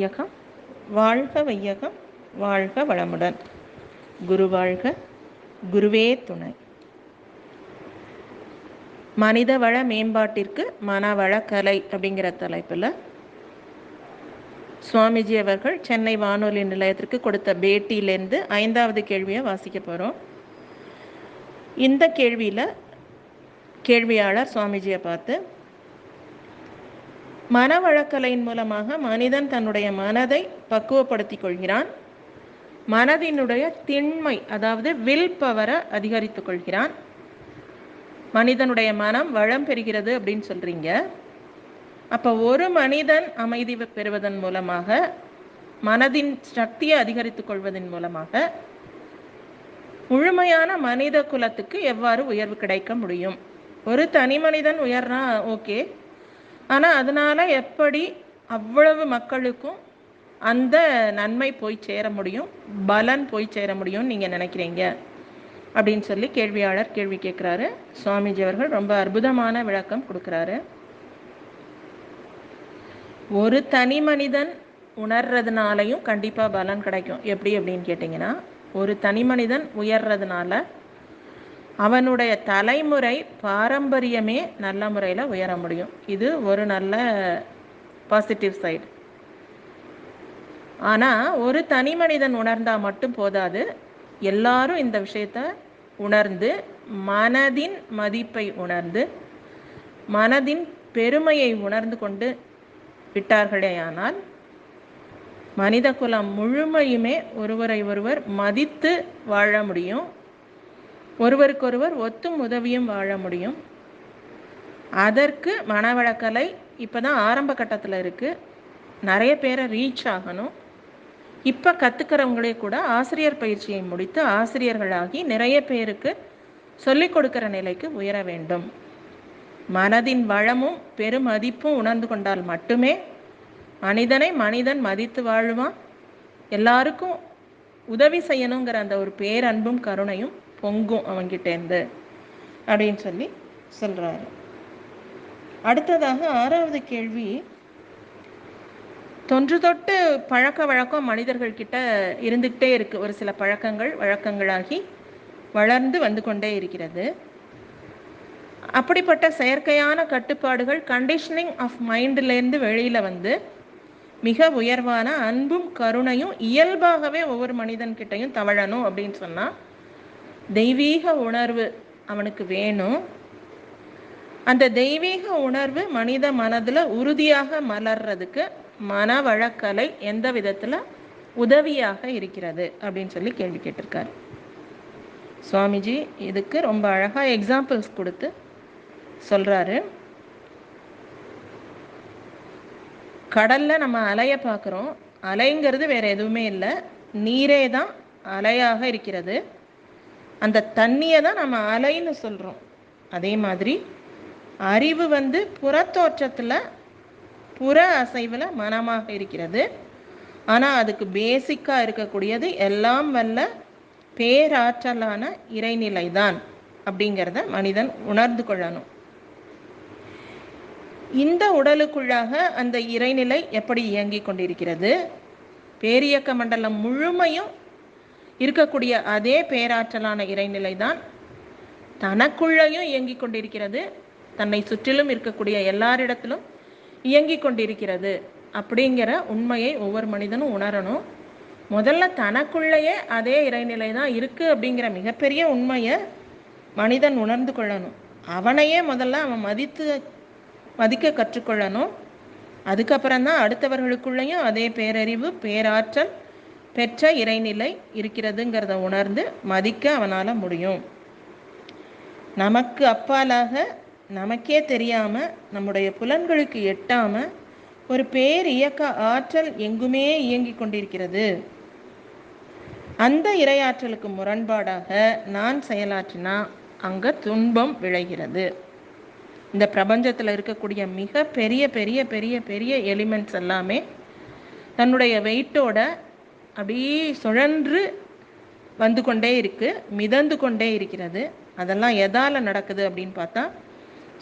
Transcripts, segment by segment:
வாழ்க வையகம் வாழ்க வையகம் வாழ்க வளமுடன். குரு வாழ்க குருவே துணை. மனித வள மேம்பாட்டிற்கு மனவள கலை அப்படிங்கிற தலைப்பில் சுவாமிஜி அவர்கள் சென்னை வானொலி நிலையத்திற்கு கொடுத்த பேட்டியிலேருந்து ஐந்தாவது கேள்வியை வாசிக்க போகிறோம் இந்த கேள்வியில் கேள்வியாளர் சுவாமிஜியை பார்த்து மனவழக்கலையின் மூலமாக மனிதன் தன்னுடைய மனதை பக்குவப்படுத்திக் கொள்கிறான். மனதினுடைய திண்மை அதாவது வில் பவரை அதிகரித்துக் கொள்கிறான். மனிதனுடைய மனம் வளம் பெறுகிறது அப்படின்னு சொல்றீங்க. அப்போ ஒரு மனிதன் அமைதி பெறுவதன் மூலமாக மனதின் சக்தியை அதிகரித்துக் கொள்வதன் மூலமாக முழுமையான மனித குலத்துக்கு எவ்வாறு உயர்வு கிடைக்க முடியும்? ஒரு தனி மனிதன் உயர்னா ஓகே ஆனால் அதனால் எப்படி அவ்வளவு மக்களுக்கும் அந்த நன்மை போய் சேர முடியும் பலன் போய் சேர முடியும்னு நீங்கள் நினைக்கிறீங்க? அப்படின்னு சொல்லி கேள்வியாளர் கேள்வி கேட்குறாரு. சுவாமிஜி அவர்கள் ரொம்ப அற்புதமான விளக்கம் கொடுக்குறாரு. ஒரு தனி மனிதன் உணர்றதுனாலையும் கண்டிப்பாக பலன் கிடைக்கும். எப்படி அப்படின்னு கேட்டிங்கன்னா ஒரு தனி மனிதன் உயர்றதுனால அவனுடைய தலைமுறை பாரம்பரியமே நல்ல முறையில் உயர முடியும். இது ஒரு நல்ல பாசிட்டிவ் சைடு ஆனால் ஒரு தனி மனிதன் உணர்ந்தால் மட்டும் போதாது. எல்லாரும் இந்த விஷயத்த உணர்ந்து மனதின் மதிப்பை உணர்ந்து மனதின் பெருமையை உணர்ந்து கொண்டு விட்டார்களேயானால் மனித குலம் முழுமையுமே ஒருவரை ஒருவர் மதித்து வாழ முடியும். ஒருவருக்கொருவர் ஒத்தும் உதவியும் வாழ முடியும். அதற்கு மனவளக்கலை இப்போ தான் ஆரம்ப கட்டத்தில் இருக்குது நிறைய பேரை ரீச் ஆகணும். இப்போ கற்றுக்கிறவங்களே கூட ஆசிரியர் பயிற்சியை முடித்து ஆசிரியர்களாகி நிறைய பேருக்கு சொல்லிக் கொடுக்கிற நிலைக்கு உயர வேண்டும். மனதின் வளமும் பெருமதிப்பும் உணர்ந்து கொண்டால் மட்டுமே மனிதனை மனிதன் மதித்து வாழுவான் எல்லாருக்கும் உதவி செய்யணுங்கிற அந்த ஒரு பேரன்பும் கருணையும் பொங்கும் அவங்கிட்டேருந்து அப்படின்னு சொல்லி சொல்கிறாரு அடுத்ததாக ஆறாவது கேள்வி தொன்று தொட்டு பழக்க வழக்கம் மனிதர்கள் கிட்ட இருந்துக்கிட்டே இருக்கு. ஒரு சில பழக்கங்கள் வழக்கங்களாகி வளர்ந்து வந்து கொண்டே இருக்கிறது. அப்படிப்பட்ட செயற்கையான கட்டுப்பாடுகள் கண்டிஷனிங் ஆஃப் மைண்ட்லேருந்து வெளியில் வந்து மிக உயர்வான அன்பும் கருணையும் இயல்பாகவே ஒவ்வொரு மனிதன்கிட்டையும் தவழணும் அப்படின்னு சொன்னால் தெய்வீக உணர்வு அவனுக்கு வேணும். அந்த தெய்வீக உணர்வு மனித மனதில் உறுதியாக மலர்றதுக்கு மன வழக்கலை எந்த விதத்தில்? உதவியாக இருக்கிறது அப்படின்னு சொல்லி கேள்வி கேட்டிருக்காரு. சுவாமிஜி இதுக்கு ரொம்ப அழகாக எக்ஸாம்பிள்ஸ் கொடுத்து சொல்கிறாரு கடலில் நம்ம அலையை பார்க்குறோம் அலைங்கிறது வேறு எதுவுமே இல்லை. நீரே தான் அலையாக இருக்கிறது. அந்த தண்ணியை தான் நம்ம அலைன்னு சொல்கிறோம் அதே மாதிரி அறிவு வந்து புறத்தோற்றத்தில் புற அசைவில் மனமாக இருக்கிறது. ஆனால் அதுக்கு பேசிக்காக இருக்கக்கூடியது எல்லாம் வல்ல பேராற்றலான இறைநிலை தான் அப்படிங்கிறத மனிதன் உணர்ந்து கொள்ளணும். இந்த உடலுக்குள்ளாக அந்த இறைநிலை எப்படி இயங்கிக் கொண்டிருக்கிறது? பேரியக்க மண்டலம் முழுமையும் இருக்கக்கூடிய அதே பேராற்றலான இறைநிலை தான் தனக்குள்ளேயும் இயங்கிக் கொண்டிருக்கிறது தன்னை சுற்றிலும் இருக்கக்கூடிய எல்லாரிடத்திலும் இயங்கிக் கொண்டிருக்கிறது அப்படிங்கிற உண்மையை ஒவ்வொரு மனிதனும் உணரணும். முதல்ல தனக்குள்ளேயே அதே இறைநிலை தான் இருக்கு அப்படிங்கிற மிகப்பெரிய உண்மையை மனிதன் உணர்ந்து கொள்ளணும். அவனையே முதல்ல அவன் மதித்து மதிக்க கற்றுக்கொள்ளணும். அதுக்கப்புறம் தான் அடுத்தவர்களுக்குள்ளேயும் அதே பேரறிவு பேராற்றல் பெற்ற இறைநிலை இருக்கிறதுங்கிறத உணர்ந்து மதிக்க அவனால் முடியும். நமக்கு அப்பாலாக நமக்கே தெரியாமல் நம்முடைய புலன்களுக்கு எட்டாமல் ஒரு பேர் இயக்க ஆற்றல் எங்குமே இயங்கிக் கொண்டிருக்கிறது. அந்த இரையாற்றலுக்கு முரண்பாடாக நான் செயலாற்றினா அங்கே துன்பம் விளைகிறது. இந்த பிரபஞ்சத்தில் இருக்கக்கூடிய மிக பெரிய பெரிய பெரிய பெரிய எலிமெண்ட்ஸ் எல்லாமே தன்னுடைய வெயிட்டோட அப்படியே சுழன்று வந்து கொண்டே இருக்கு மிதந்து கொண்டே இருக்கிறது. அதெல்லாம் எதால் நடக்குது அப்படின்னு பார்த்தா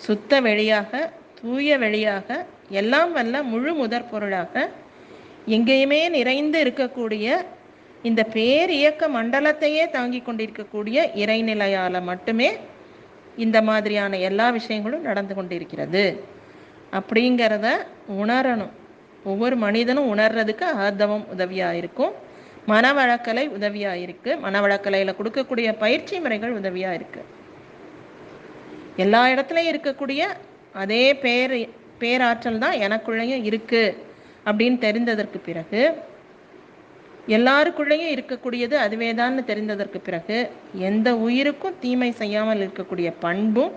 சுத்த வெளியாக தூய வெளியாக எல்லாம் வல்ல முழு முதற் பொருளாக எங்கேயுமே நிறைந்து இருக்கக்கூடிய இந்த பேர் இயக்க மண்டலத்தையே தாங்கி கொண்டிருக்கக்கூடிய இறைநிலையால் மட்டுமே இந்த மாதிரியான எல்லா விஷயங்களும் நடந்து கொண்டிருக்கிறது. அப்படிங்கிறத உணரணும். ஒவ்வொரு மனிதனும் உணர்றதுக்கு ஆர்தவம் உதவியாக இருக்கும். மனவழக்கலை உதவியாக இருக்கு மனவழக்கலையில் கொடுக்கக்கூடிய பயிற்சி முறைகள் உதவியாக இருக்கு எல்லா இடத்துலையும் இருக்கக்கூடிய அதே பேர் பேராற்றல் தான் எனக்குள்ளேயும் இருக்கு அப்படின்னு தெரிந்ததற்கு பிறகு எல்லாருக்குள்ளேயும் இருக்கக்கூடியது அதுவே தான் தெரிந்ததற்கு பிறகு எந்த உயிருக்கும் தீமை செய்யாமல் இருக்கக்கூடிய பண்பும்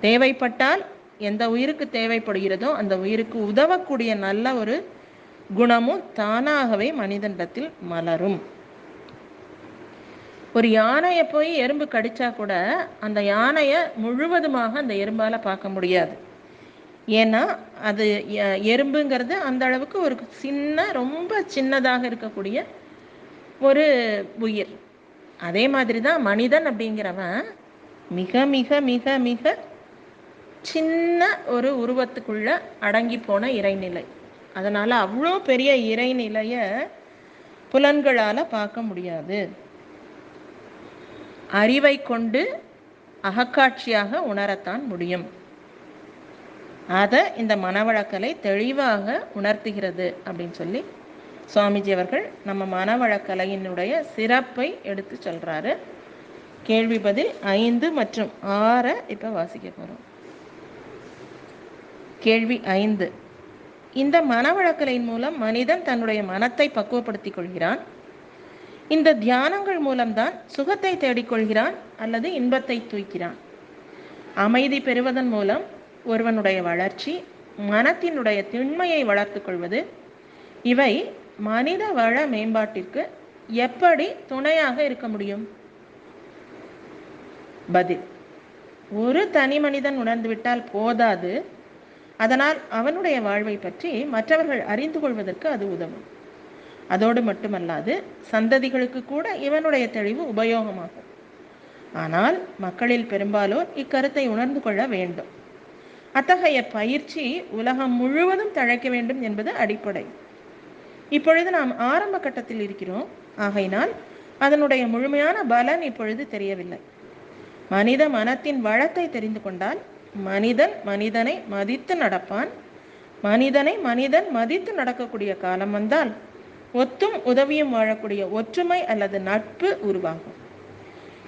தேவைப்பட்டால் எந்த உயிருக்கு தேவைப்படுகிறதோ அந்த உயிருக்கு உதவக்கூடிய நல்ல ஒரு குணமும் தானாகவே மனிதனிடத்தில் மலரும். ஒரு யானையை போய் எறும்பு கடிச்சா கூட அந்த யானையை முழுவதுமாக அந்த எறும்பால பார்க்க முடியாது. ஏன்னா அது எ- எறும்புங்கிறது அந்த அளவுக்கு ஒரு சின்ன ரொம்ப சின்னதாக இருக்கக்கூடிய ஒரு உயிர். அதே மாதிரி தான் மனிதன் அப்படிங்கிறவன் மிக மிக மிக மிக சின்ன ஒரு உருவத்துக்குள்ள அடங்கி போன இறைநிலை. அதனால் அவ்வளோ பெரிய இறைநிலைய புலன்களால் பார்க்க முடியாது. அறிவை கொண்டு அகக்காட்சியாக உணரத்தான் முடியும். அதை இந்த மனவழக்கலை தெளிவாக உணர்த்துகிறது அப்படின்னு சொல்லி சுவாமிஜி அவர்கள் நம்ம மனவழக்கலையினுடைய சிறப்பை எடுத்து சொல்கிறாரு கேள்வி பதில் ஐந்து மற்றும் ஆறை இப்போ வாசிக்க போகிறோம் கேள்வி ஐந்து. இந்த மனவழக்கலையின் மூலம் மனிதன் தன்னுடைய மனத்தை பக்குவப்படுத்திக் கொள்கிறான். இந்த தியானங்கள் மூலம்தான் சுகத்தை தேடிக்கொள்கிறான் அல்லது இன்பத்தை தூய்க்கிறான். அமைதி பெறுவதன் மூலம் ஒருவனுடைய வளர்ச்சி மனத்தினுடைய திண்மையை வளர்த்துக் கொள்வது இவை மனித வள மேம்பாட்டிற்கு எப்படி துணையாக இருக்க முடியும்? பதில். ஒரு தனி மனிதன் உணர்ந்துவிட்டால் போதாது. அதனால் அவனுடைய வாழ்வை பற்றி மற்றவர்கள் அறிந்து கொள்வதற்கு அது உதவும். அதோடு மட்டுமல்லாது சந்ததிகளுக்கு கூட இவனுடைய தெளிவு உபயோகமாகும். ஆனால் மக்களில் பெரும்பாலோர் இக்கருத்தை உணர்ந்து கொள்ள வேண்டும். அத்தகைய பயிற்சி உலகம் முழுவதும் தழைக்க வேண்டும் என்பது அடிப்படை. இப்பொழுது நாம் ஆரம்ப கட்டத்தில் இருக்கிறோம். ஆகையினால் அதனுடைய முழுமையான பலன் இப்பொழுது தெரியவில்லை. மனித மனத்தின் வளத்தை தெரிந்து கொண்டால் மனிதன் மனிதனை மதித்து நடப்பான். மனிதனை மனிதன் மதித்து நடக்கக்கூடிய காலம் வந்தால் ஒத்தும் உதவியும் வாழக்கூடிய ஒற்றுமை அல்லது நட்பு உருவாகும்.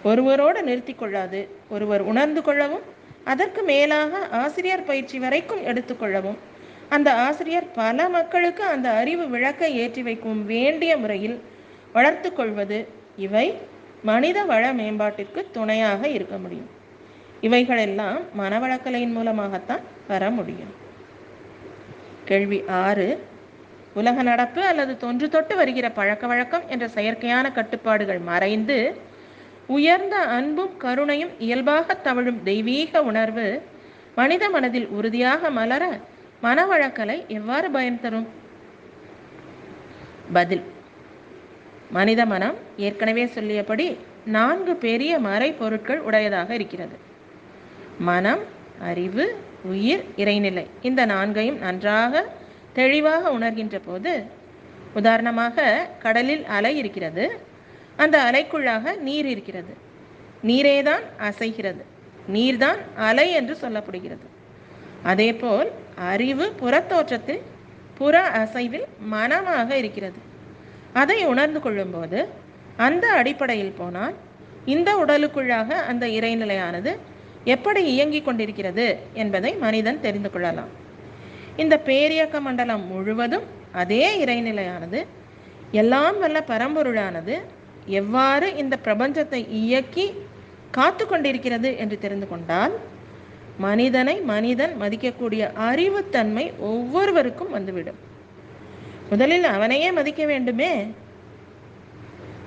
ஒருவரோடு நிறுத்தி கொள்ளாது ஒருவர் உணர்ந்து கொள்ளவும் அதற்கு மேலாக ஆசிரியர் பயிற்சி வரைக்கும் எடுத்துக்கொள்ளவும் அந்த ஆசிரியர் பல மக்களுக்கு அந்த அறிவு விளக்கை ஏற்றி வைக்கும் வேண்டிய முறையில் வளர்த்து கொள்வது இவை மனித வள மேம்பாட்டிற்கு துணையாக இருக்க முடியும். இவைகளெல்லாம் மனவளக்கலையின் மூலமாகத்தான் வர முடியும். கேள்வி ஆறு உலக நடப்பு அல்லது தொன்று தொட்டு வருகிற பழக்க வழக்கம் என்ற செயற்கையான கட்டுப்பாடுகள் மறைந்து உயர்ந்த அன்பும் கருணையும் இயல்பாக தவழும் தெய்வீக உணர்வு மனித மனதில் உறுதியாக மலர மனவழக்கலை எவ்வாறு பயன் தரும்? பதில் மனித மனம் ஏற்கனவே சொல்லியபடி நான்கு பெரிய மறை பொருட்கள் உடையதாக இருக்கிறது. மனம் அறிவு உயிர் இறைநிலை. இந்த நான்கையும் நன்றாக தெளிவாக உணர்கின்ற போது உதாரணமாக கடலில் அலை இருக்கிறது. அந்த அலைக்குள்ளாக நீர் இருக்கிறது. நீரேதான் அசைகிறது. நீர்தான் அலை என்று சொல்லப்படுகிறது. அதேபோல் அறிவு புறத்தோற்றத்தில் புற அசைவில் மனமாக இருக்கிறது. அதை உணர்ந்து கொள்ளும்போது அந்த அடிப்படையில் போனால் இந்த உடலுக்குள்ளாக அந்த இறைநிலையானது எப்படி இயங்கிக் கொண்டிருக்கிறது என்பதை மனிதன் தெரிந்து கொள்ளலாம். இந்த பேரியக்க மண்டலம் முழுவதும் அதே இறைநிலையானது எல்லாம் வல்ல பரம்பொருளானது எவ்வாறு இந்த பிரபஞ்சத்தை இயக்கி காத்து கொண்டிருக்கிறது என்று தெரிந்து கொண்டால் மனிதனை மனிதன் மதிக்கக்கூடிய அறிவுத்தன்மை ஒவ்வொருவருக்கும் வந்துவிடும். முதலில் அவனையே மதிக்க வேண்டுமே?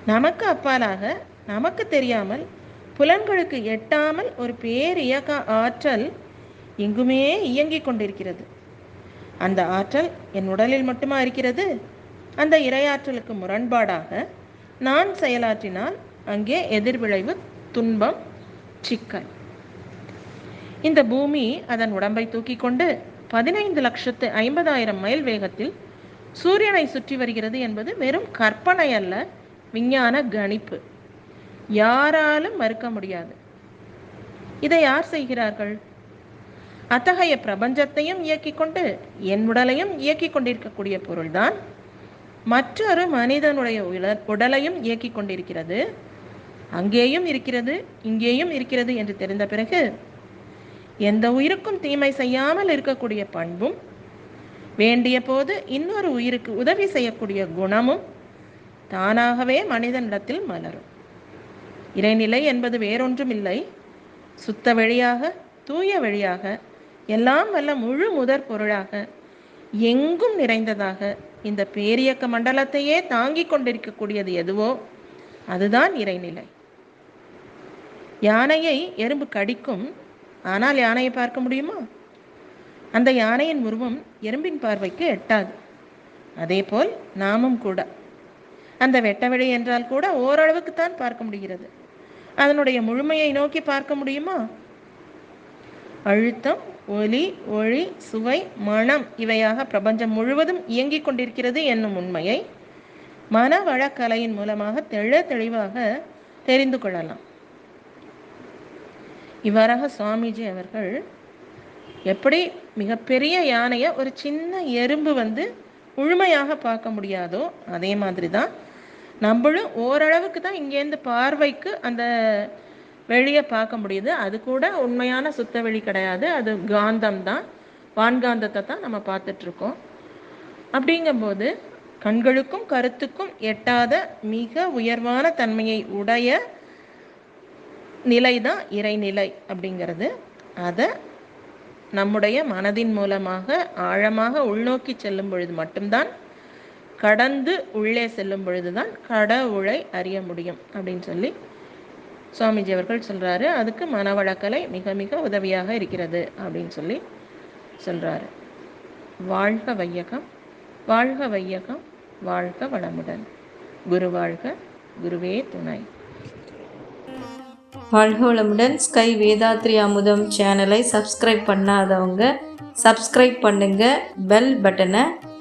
நமக்கு அப்பாலாக நமக்கு தெரியாமல் புலன்களுக்கு எட்டாமல் ஒரு பேரியக்க ஆற்றல் எங்குமே இயங்கிக் கொண்டிருக்கிறது. அந்த ஆற்றல் என் உடலில் மட்டுமா இருக்கிறது? அந்த இரையாற்றலுக்கு முரண்பாடாக நான் செயலாற்றினால் அங்கே எதிர்விளைவு துன்பம் சிக்கல். இந்த பூமி அதன் உடம்பை தூக்கி கொண்டு பதினைந்து லட்சத்து ஐம்பதாயிரம் மைல் வேகத்தில் சூரியனை சுற்றி வருகிறது என்பது வெறும் கற்பனை அல்ல விஞ்ஞான கணிப்பு. யாராலும் மறுக்க முடியாது. இதை யார் செய்கிறார்கள்? அத்தகைய பிரபஞ்சத்தையும் இயக்கிக் கொண்டு என் உடலையும் இயக்கிக் கொண்டிருக்கக்கூடிய பொருள்தான் மற்றொரு மனிதனுடைய உடலையும் இயக்கிக் கொண்டிருக்கிறது. அங்கேயும் இருக்கிறது இங்கேயும் இருக்கிறது என்று தெரிந்த பிறகு எந்த உயிருக்கும் தீமை செய்யாமல் இருக்கக்கூடிய பண்பும் வேண்டிய போது இன்னொரு உயிருக்கு உதவி செய்யக்கூடிய குணமும் தானாகவே மனிதனிடத்தில் மலரும். இறைநிலை என்பது வேறொன்றுமில்லை. சுத்த வழியாக தூய வழியாக எல்லாம் வல்ல முழு முதற் பொருளாக எங்கும் நிறைந்ததாக இந்த பேரியக்க மண்டலத்தையே தாங்கிக் கொண்டிருக்கக்கூடியது எதுவோ அதுதான் இறைநிலை. யானையை எறும்பு கடிக்கும் ஆனால் யானையை பார்க்க முடியுமா? அந்த யானையின் உருவம் எறும்பின் பார்வைக்கு எட்டாது. அதேபோல் நாமும் கூட. அந்த வெட்டவெளி என்றால் கூட ஓரளவுக்கு தான் பார்க்க முடிகிறது. அதனுடைய முழுமையை நோக்கி பார்க்க முடியுமா? அழுத்தம் ஒலி ஒளி சுவை மனம் இவையாக பிரபஞ்சம் முழுவதும் இயங்கிக் கொண்டிருக்கிறது என்னும் உண்மையை மனவளக்கலையின் மூலமாக தெள்ள தெளிவாக தெரிந்து கொள்ளலாம். இவ்வாறாக சுவாமிஜி அவர்கள் எப்படி மிகப்பெரிய யானையை ஒரு சின்ன எறும்பு வந்து முழுமையாக பார்க்க முடியாதோ அதே மாதிரி தான் நம்மளும் ஓரளவுக்கு தான் இங்கேருந்து பார்வைக்கு அந்த வெளியை பார்க்க முடியுது. அது கூட உண்மையான சுத்த வெளி கிடையாது. அது காந்தம் தான். வான்காந்தத்தை தான் நம்ம பார்த்துட்ருக்கோம். அப்படிங்கும்போது கண்களுக்கும் கருத்துக்கும் எட்டாத மிக உயர்வான தன்மையை உடைய நிலை தான் இறைநிலை அப்படிங்கிறது. அதை நம்முடைய மனதின் மூலமாக ஆழமாக உள்நோக்கி செல்லும் பொழுது மட்டும்தான் கடந்து உள்ளே செல்லும் பொழுதுதான் கடவுளை அறிய முடியும் அப்படின்னு சொல்லி சுவாமிஜி அவர்கள் சொல்றாரு. அதுக்கு மனவளக்கலை மிக மிக உதவியாக இருக்கிறது அப்படின்னு சொல்லி சொல்றாரு. வாழ்க வையகம் வாழ்க வையகம் வாழ்க வளமுடன். குரு வாழ்க குருவே துணை. வாழ்க வளமுடன். ஸ்கை வேதாத்ரி அமுதம் சேனலை சப்ஸ்கிரைப் பண்ணாதவங்க சப்ஸ்கிரைப் பண்ணுங்க. பெல் பட்டனை